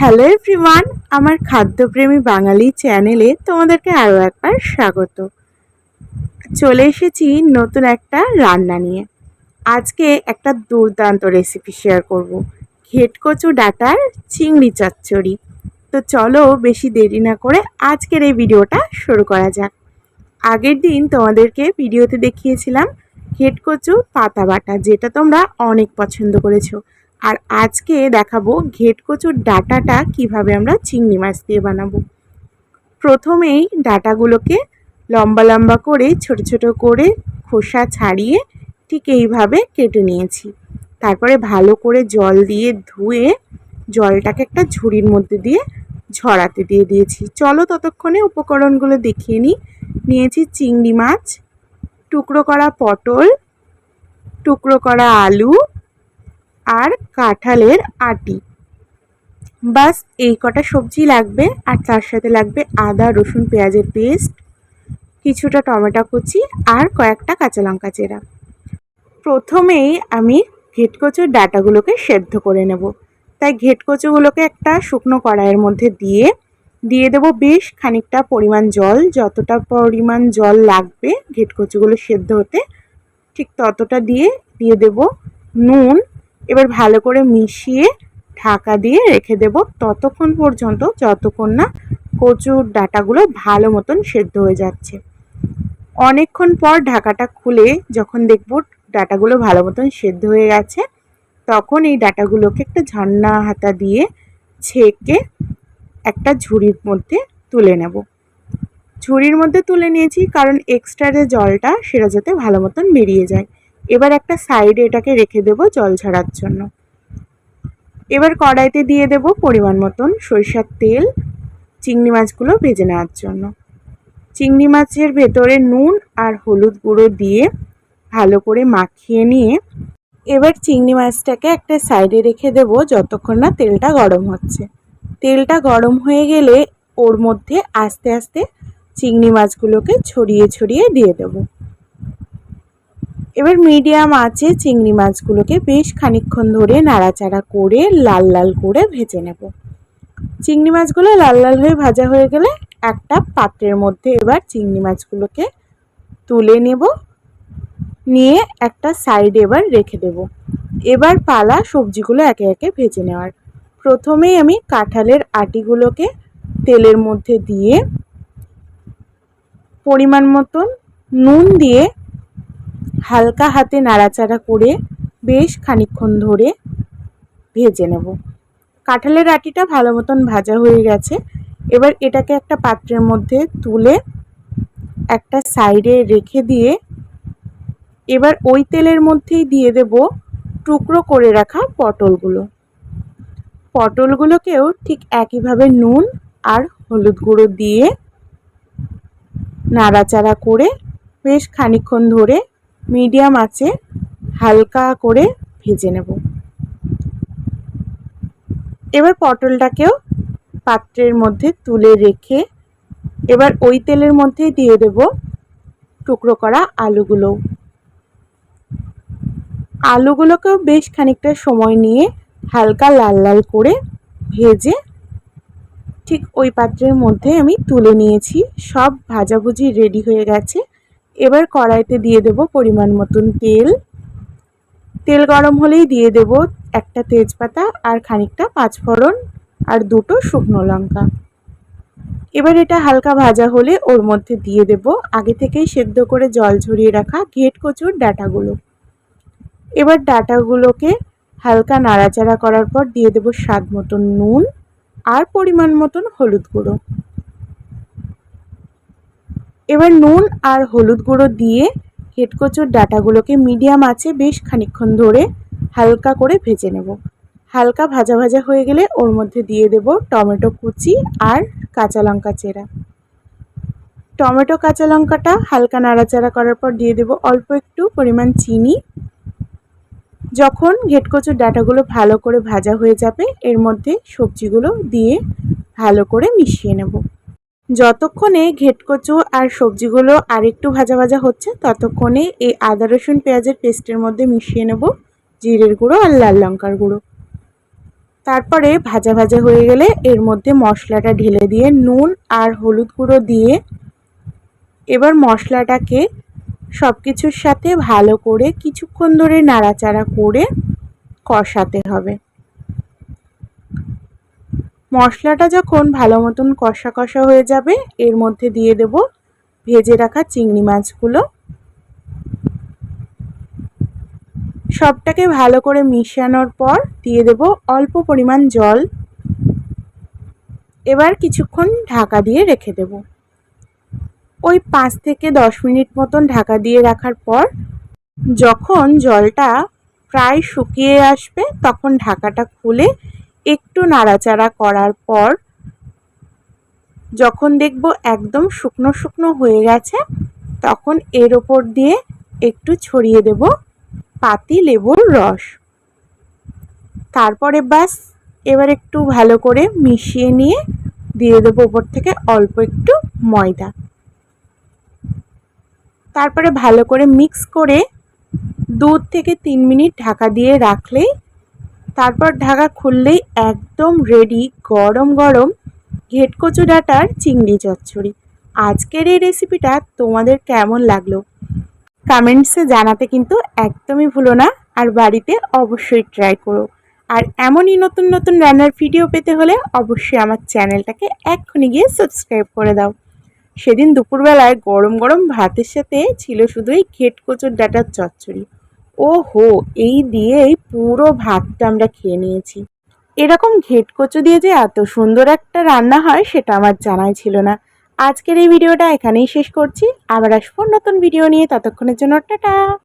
Hello everyone আমার খাদ্যপ্রেমী বাঙালি চ্যানেলে তোমাদেরকে আরও একবার স্বাগত। চলে এসেছি নতুন একটা রান্না নিয়ে। আজকে একটা দুর্দান্ত রেসিপি শেয়ার করব। ঘেটকচু ডাটার চিংড়ি চচ্চড়ি। তো চলো বেশি দেরি না করে আজকের এই ভিডিওটা শুরু করা যাক। আগের দিন তোমাদেরকে ভিডিওতে দেখিয়েছিলাম ঘেটকচু পাতা বাটা, যেটা তোমরা অনেক পছন্দ করেছ। আর আজকে দেখাবো ঘেটকচুর ডাটাটা কীভাবে আমরা চিংড়ি মাছ দিয়ে বানাবো। প্রথমেই ডাটাগুলোকে লম্বা লম্বা করে, ছোট ছোট করে খোসা ছাড়িয়ে ঠিক এইভাবে কেটে নিয়েছি। তারপরে ভালো করে জল দিয়ে ধুয়ে জলটাকে একটা ঝুড়ির মধ্যে দিয়ে ঝরাতে দিয়ে দিয়েছি। চলো ততক্ষণে উপকরণগুলো দেখিয়ে নিই। নিয়েছি চিংড়ি মাছ, টুকরো করা পটল, টুকরো করা আলু আর কাঁঠালের আটি। বাস এই কটা সবজি লাগবে আর তার সাথে লাগবে আদা, রসুন, পেঁয়াজের পেস্ট, কিছুটা টমেটো কুচি আর কয়েকটা কাঁচা লঙ্কা চেরা। প্রথমেই আমি ঘেটকচুর ডাটাগুলোকে সেদ্ধ করে নেব। তাই ঘেটকচুগুলোকে একটা শুকনো কড়াইয়ের মধ্যে দিয়ে দিয়ে দেব বেশ খানিকটা পরিমাণ জল। যতটা পরিমাণ জল লাগবে ঘেটকচুগুলো সেদ্ধ হতে, ঠিক ততটা দিয়ে দিয়ে দেব নুন এবার ভালো করে মিশিয়ে ঢাকা দিয়ে রেখে দেব ততক্ষণ পর্যন্ত, যতক্ষণ না কচুর ডাটাগুলো ভালো মতন সেদ্ধ হয়ে যাচ্ছে। অনেকক্ষণ পর ঢাকাটা খুলে যখন দেখব ডাটাগুলো ভালো মতন সেদ্ধ হয়ে গেছে, তখন এই ডাটাগুলোকে একটা ঝর্ণা হাতা দিয়ে ছেঁকে একটা ঝুড়ির মধ্যে তুলে নেব। ঝুড়ির মধ্যে তুলে নিয়েছি কারণ এক্সট্রা যে জলটা সেটা যাতে ভালো মতন বেরিয়ে যায়। এবার একটা সাইডে এটাকে রেখে দেব জল ছাড়ার জন্য। এবার কড়াইতে দিয়ে দেব পরিমাণ মতন সরিষার তেল, চিংড়ি মাছগুলো ভেজে নেওয়ার জন্য। চিংড়ি মাছের ভেতরে নুন আর হলুদ গুঁড়ো দিয়ে ভালো করে মাখিয়ে নিয়ে এবার চিংড়ি মাছটাকে একটা সাইডে রেখে দেব যতক্ষণ না তেলটা গরম হচ্ছে। তেলটা গরম হয়ে গেলে ওর মধ্যে আস্তে আস্তে চিংড়ি মাছগুলোকে ছড়িয়ে ছড়িয়ে দিয়ে দেবো। এবার মিডিয়াম আছে চিংড়ি মাছগুলোকে বেশ খানিক্ষণ ধরে নাড়াচাড়া করে লাল লাল করে ভেজে নেব। চিংড়ি মাছগুলো লাল লাল হয়ে ভাজা হয়ে গেলে একটা পাত্রের মধ্যে এবার চিংড়ি মাছগুলোকে তুলে নেব। নিয়ে একটা সাইডে এবার রেখে দেব। এবার পালা সবজিগুলো একে একে ভেজে নেওয়ার। প্রথমেই আমি কাঁঠালের আটিগুলোকে তেলের মধ্যে দিয়ে পরিমাণ মতন নুন দিয়ে হালকা হাতে নাড়াচাড়া করে বেশ খানিক্ষণ ধরে ভেজে নেব। কাঁঠালের আটিটা ভালো মতন ভাজা হয়ে গেছে। এবার এটাকে একটা পাত্রের মধ্যে তুলে একটা সাইডে রেখে দিয়ে এবার ওই তেলের মধ্যেই দিয়ে দেব টুকরো করে রাখা পটলগুলো। পটলগুলোকেও ঠিক একইভাবে নুন আর হলুদ গুঁড়ো দিয়ে নাড়াচাড়া করে বেশ খানিক্ষণ ধরে মিডিয়াম আছে, হালকা করে ভেজে নেব। এবার পটলটাকেও পাত্রের মধ্যে তুলে রেখে এবার ওই তেলের মধ্যেই দিয়ে দেব টুকরো করা আলুগুলো। আলুগুলোকেও বেশ খানিকটা সময় নিয়ে হালকা লাল লাল করে ভেজে ঠিক ওই পাত্রের মধ্যে আমি তুলে নিয়েছি। সব ভাজাভুজি রেডি হয়ে গেছে। এবার কড়াইতে দিয়ে দেব পরিমাণ মতন তেল। তেল গরম হলেই দিয়ে দেব একটা তেজপাতা আর খানিকটা পাঁচফোড়ন আর দুটো শুকনো লঙ্কা। এবার এটা হালকা ভাজা হলে ওর মধ্যে দিয়ে দেব আগে থেকেই সেদ্ধ করে জল ঝরিয়ে রাখা ঘেট কচুর ডাটাগুলো। এবার ডাটাগুলোকে হালকা নাড়াচাড়া করার পর দিয়ে দেব স্বাদ মতন নুন আর পরিমাণ মতন হলুদ গুঁড়ো। এবার নুন আর হলুদ গুঁড়ো দিয়ে হেটকচুর ডাটাগুলোকে মিডিয়াম আছে বেশ খানিক্ষণ ধরে হালকা করে ভেজে নেব। হালকা ভাজা ভাজা হয়ে গেলে ওর মধ্যে দিয়ে দেব টমেটো কুচি আর কাঁচা লঙ্কা চেরা। টমেটো কাঁচা লঙ্কাটা হালকা নাড়াচাড়া করার পর দিয়ে দেব অল্প একটু পরিমাণ চিনি। যখন ঘেটকচুর ডাটাগুলো ভালো করে ভাজা হয়ে যাবে, এর মধ্যে সবজিগুলো দিয়ে ভালো করে মিশিয়ে নেব। যতক্ষণে ঘেটকচু আর সবজিগুলো আর একটু ভাজা ভাজা হচ্ছে, ততক্ষণে এই আদা, রসুন, পেঁয়াজের পেস্টের মধ্যে মিশিয়ে নেব জিরের গুঁড়ো আর লাল লঙ্কার গুঁড়ো। তারপরে ভাজা ভাজা হয়ে গেলে এর মধ্যে মশলাটা ঢেলে দিয়ে নুন আর হলুদ গুঁড়ো দিয়ে এবার মশলাটাকে সব কিছুর সাথে ভালো করে কিছুক্ষণ ধরে নাড়াচাড়া করে কষাতে হবে। মশলাটা যখন ভালো মতন কষা কষা হয়ে যাবে, এর মধ্যে দিয়ে দেব ভেজে রাখা চিংড়ি মাছগুলো। সবটাকে ভালো করে মিশানোর পর দিয়ে দেব অল্প পরিমাণ জল। এবার কিছুক্ষণ ঢাকা দিয়ে রেখে দেব। ওই পাঁচ থেকে দশ মিনিট মতন ঢাকা দিয়ে রাখার পর, যখন জলটা প্রায় শুকিয়ে আসবে, তখন ঢাকাটা খুলে একটু নাড়াচাড়া করার পর যখন দেখব একদম শুকনো শুকনো হয়ে গেছে, তখন এর ওপর দিয়ে একটু ছড়িয়ে দেব পাতি লেবুর রস। তারপরে বাস এবার একটু ভালো করে মিশিয়ে নিয়ে দিয়ে দেবো ওপর থেকে অল্প একটু ময়দা। তারপরে ভালো করে মিক্স করে দু থেকে তিন মিনিট ঢাকা দিয়ে রাখলেই তারপর ঢাকা খুললেই একদম রেডি গরম গরম ঘেটকচু ডাটার চিংড়ি চচ্চড়ি। আজকের এই রেসিপিটা তোমাদের কেমন লাগল? কমেন্টসে জানাতে কিন্তু একদমই ভুলো না আর বাড়িতে অবশ্যই ট্রাই করো। আর এমনই নতুন নতুন রান্নার ভিডিও পেতে হলে অবশ্যই আমার চ্যানেলটাকে এক্ষুনি গিয়ে সাবস্ক্রাইব করে দাও। সেদিন দুপুরবেলায় গরম গরম ভাতের সাথে ছিল শুধু এই ঘেটকচুর ডাটার চচ্চড়ি। ও হো এই দিয়েই পুরো ভাতটা আমরা খেয়ে নিয়েছি। এরকম ঘেট কচু দিয়ে যে এত সুন্দর একটা রান্না হয়, সেটা আমার জানাই ছিল না। আজকের এই ভিডিওটা এখানেই শেষ করছি। আবার আসব নতুন ভিডিও নিয়ে। ততক্ষণের জন্য টাটা!